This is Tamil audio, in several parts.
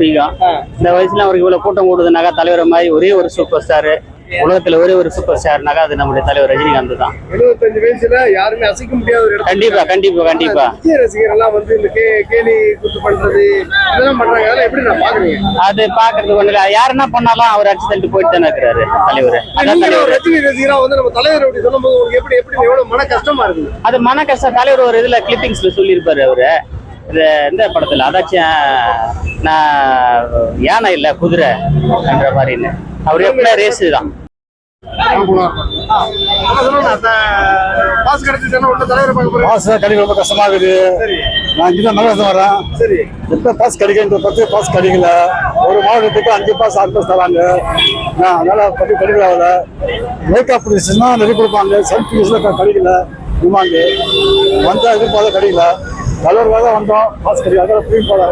பிடிக்கும் இந்த வயசுல அவருக்கு இவ்வளவு கூட்டம் கூடுதுனாக்கா தலைவர் மாதிரி ஒரே ஒரு சூப்பர் ஸ்டார் உலகத்துல ஒரே ஒரு சூப்பர் ஸ்டார்னாக்கா அது நம்முடைய தலைவர் ரஜினிகாந்த் தான். எழுபத்தஞ்சு வயசுல யாருமே அசைக்க முடியாத ஒரு கண்டிப்பா கண்டிப்பா கண்டிப்பா. விஜய் ரசிகர் எல்லாம் வந்து இந்த கேலி குத்து பண்றது இதெல்லாம் பண்றாங்க. அதெல்லாம் எப்படி நான் பாக்குறீங்க? அது பாக்குறது ஒண்ணு இல்ல. யார் என்ன பண்ணாலும் அவர் அடிச்சு தள்ளிட்டு போயிட்டு தானே இருக்கிறாரு தலைவர். அதான் தலைவர். ரஜினி ரசிகரா வந்து நம்ம தலைவர் அப்படி சொல்லும்போது உங்களுக்கு எப்படி எப்படி எவ்வளவு மன கஷ்டமா இருக்குது? அது மன கஷ்டம் தலைவர் ஒரு இதுல கிளிப்பிங்ஸ்ல சொல்லியிருப்பாரு அவரு. இது இந்த படத்துல அதாச்சும் நான் யானை இல்ல குதிரை என்ற மாதிரின்னு அவர் எப்படின்னா ரேஸ் தான். பாஸ் கிடைக்க ரொம்ப கஷ்டமா இருக்குது. நான் இங்கே நல்லா வரேன் சரி. எப்போ பாஸ் கிடைக்கின்ற பத்து பாஸ் கிடைக்கல. ஒரு மாவட்டத்துக்கு அஞ்சு பாஸ் ஆறு பாஸ் தராங்க. நான் அதனால பத்தி கிடைக்கல அவள மேக்கப் ப்ரொடியூசர்னா நிறைய கொடுப்பாங்க. செல்ஃப் யூஸ்ல கிடைக்கல. டிமாண்டு வந்தா எதிர்பார்த்த கிடைக்கல. தலைவர் தான் வந்தோம். கிடைக்கல அதெல்லாம் ஃப்ரீ போல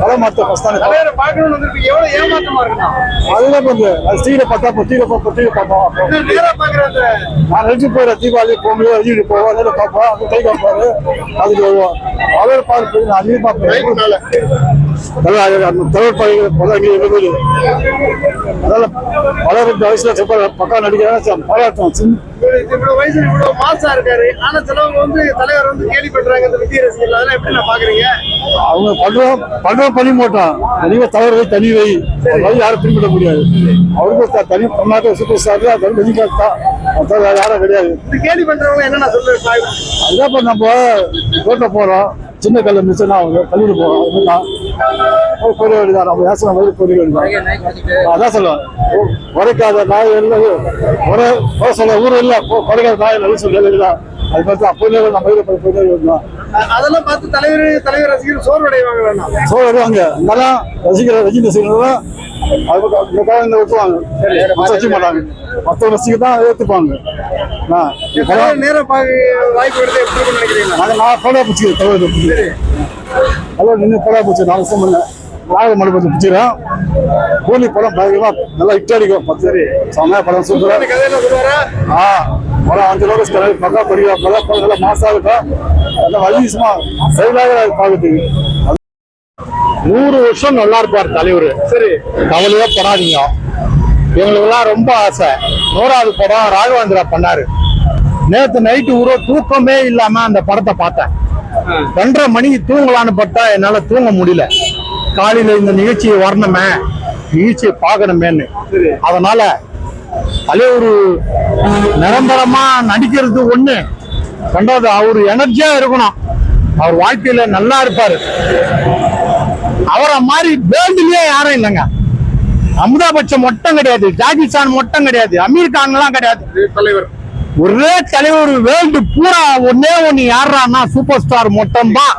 கலை மாற்ற ஃபஸ்ட் தான் பார்க்கணும்னு வந்திருப்பீங்க எவ்வளவு ஏமாற்றமா இருக்குண்ணா? அதுதான் வந்து அது டிவியில பார்த்தா இப்போ டிவியில பார்ப்போம் பார்ப்போம் அந்த நான் நினைச்சு போயிடுறேன். தீபாவளி பொங்கல் ரஜினி போவோம் அதில் பார்ப்போம் அது கை காப்பாரு. அதுக்கு வருவோம் அவர் பார்த்து நான் அதையும் பார்ப்பேன். தலைவர் பதவி இருபது அதனால வளர்ந்த வயசுல செப்ப பக்கா நடிக்கிறாங்க. பாராட்டும் சின்ன இவ்வளவு வயசுல இவ்வளவு மாசா இருக்காரு. ஆனா சிலவங்க வந்து தலைவர் வந்து கேலி பண்றாங்க. இந்த விஜய் ரசிகர்கள் அதெல்லாம் எப்படி நான் பாக்குறீங்க? அவங்க பண்றோம் பண்றோம் பண்ணி மாட்டோம் தனியாக தவறு வை தனி வை அது மாதிரி யாரும் பின்பற்ற முடியாது. அவருக்கு தனி தமிழ்நாட்டு சூப்பர் ஸ்டார் தான். ரஜினிகாந்த் தான் யாரும் கிடையாது. கேலி பண்றவங்க என்ன நான் சொல்றேன் அதுதான் நம்ம ரோட்டில் போகிறோம் சின்ன கல்ல மிச்சம் அவங்க கல்லூரி போகிறோம் போயிட வேண்டியதான் நம்ம ஏசன மாதிரி போயிட வேண்டியதான் அதான் சொல்லுவேன் உரைக்காத நாய் உரை உரை சொல்ல ஊர் இல்லை. குறைக்காத நாய் நல்ல சொல்ல அது பார்த்து அப்போதே நம்ம இதில் போயிட வேண்டியதான் அதெல்லாம் பார்த்து தலைவர் தலைவர் ரசிகர் சோர்வடைவாங்க வேணாம் வருவாங்க அதெல்லாம் ரசிக்கிற ரஜினி ரசிகர்கள் அது பக்கம் இந்த வச்சுக்க மாட்டாங்க மற்ற ரசிகர் தான் ஏற்றுப்பாங்க ஆ. இப்போலாம் தலைவர் நேரா பார்க்க வாய்ப்பு எடுத்து எப்படி நினைக்கிறீங்க நான் படம் பிடிச்சி தவிர ஹலோ நின்று படம் பிடிச்சி நான் வருஷம் பண்ணேன். நாகை மணி பற்றி பிடிச்சிக்கிறேன் கூலி படம் பயங்கரமா நல்லா ஹிட் அடிக்கும். பத்து செம்மையா படம் சூப்பராக ஆ படம் அஞ்சு லோகஸ் கலர் பக்கா படிக்கிறோம் படம் படம் நல்லா மாசா இருக்கும் நல்லா வலிசுமா செயலாக பார்க்கறதுக்கு நூறு வருஷம் நல்லா இருப்பார் தலைவர். சரி. கவலையே படாதீங்க. எங்களுக்கெல்லாம் ரொம்ப ஆசை. நூறாவது படம் ராகவேந்திரா பண்ணாரு. நேத்து நைட்டு ஒரு தூக்கமே இல்லாம அந்த படத்தை பார்த்தேன். ரெண்டரை மணிக்கு தூங்கலான்னு பார்த்தா என்னால தூங்க முடியல. காலையில இந்த நிகழ்ச்சியை வரணுமே நிகழ்ச்சியை பார்க்கணுமேன்னு. அதனால தலைவர் நிரந்தரமா நடிக்கிறது ஒண்ணு. ரெண்டாவது அவர் எனர்ஜியா இருக்கணும். அவர் வாழ்க்கையில நல்லா இருப்பாரு. அவரை மாதிரி வேர்ல்டுலயே யாரும் இல்லைங்க. அமிதாப் பச்சன் மொட்டம் கிடையாது சான் மொட்டம் கிடையாது அமீர் கான் எல்லாம் கிடையாது தலைவர். ஒரே தலைவர் வேர்ல்டு பூரா ஒன்னே ஒன்னு யாருன்னா சூப்பர் ஸ்டார் மட்டும்தான்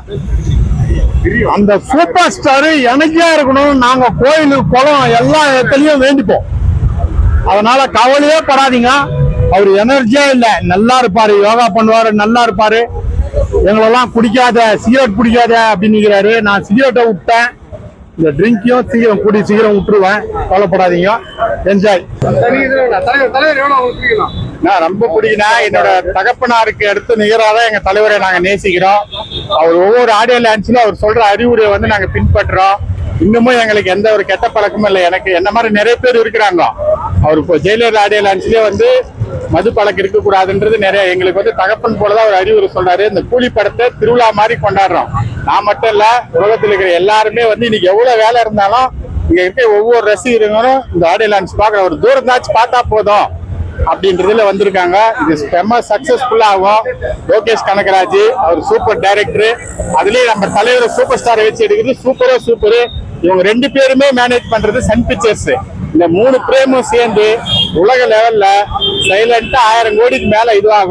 அந்த சூப்பர் ஸ்டார் எனக்கே இருக்கணும். நாங்க கோயில் குளம் எல்லா இடத்துலயும் வேண்டிப்போம். அதனால கவலையே படாதீங்க. அவர் எனர்ஜியே இல்ல. நல்லா இருப்பாரு. யோகா பண்ணுவாரு. நல்லா இருப்பாரு. எங்களெல்லாம் குடிக்காத சிகரெட் பிடிக்காத அப்படின்னுக்கிறாரு நான் சிகரெட்டை விட்டேன் இந்த ட்ரிங்கையும் சீக்கிரம் குடி சீக்கிரம் விட்டுருவேன் கவலைப்படாதீங்க. என்ஜாய் நான் ரொம்ப பிடிக்குன்னா என்னோட தகப்பனாருக்கு அடுத்து நிகராக தான் எங்க தலைவரை நாங்க நேசிக்கிறோம். அவர் ஒவ்வொரு ஆடியோ லான்ச்ல அவர் சொல்ற அறிவுரையை வந்து நாங்க பின்பற்றுறோம். இன்னமும் எங்களுக்கு எந்த ஒரு கெட்ட பழக்கமும் இல்லை. எனக்கு என்ன மாதிரி நிறைய பேர் இருக்கிறாங்க. அவர் இப்போ ஜெயிலர் ஆடியோ லான்ச்லயே வந்து மது பழக்கம் இருக்கக்கூடாதுன்றது நிறைய எங்களுக்கு வந்து தகப்பன் போலதான் ஒரு அறிவுரை சொல்றாரு. இந்த கூலி படத்தை திருவிழா மாதிரி கொண்டாடுறோம். நான் மட்டும் இல்ல உலகத்தில் இருக்கிற எல்லாருமே வந்து இன்னைக்கு எவ்வளவு வேலை இருந்தாலும் இங்க இருக்க ஒவ்வொரு ரசிகர்களும் இந்த ஆடியோ லான்ச் பார்க்குற ஒரு தூரத்தாச்சும் பார்த்தா போதும். அப்படின்றதுல வந்திருக்காங்க. இது செம்ம சக்சஸ்ஃபுல்லா ஆகும். லோகேஷ் கனகராஜ் அவர் சூப்பர் டைரக்டர் அதுலயும் நம்ம தலைவர் சூப்பர் ஸ்டாரை வச்சு எடுக்கிறது சூப்பரோ சூப்பர் இவங்க ரெண்டு பேருமே மேனேஜ் பண்றது சன் பிக்சர்ஸ் இந்த மூணு பிரேமும் சேர்ந்து உலக லெவல்ல சைலண்டா ஆயிரம் கோடிக்கு மேல இதுவாகும்.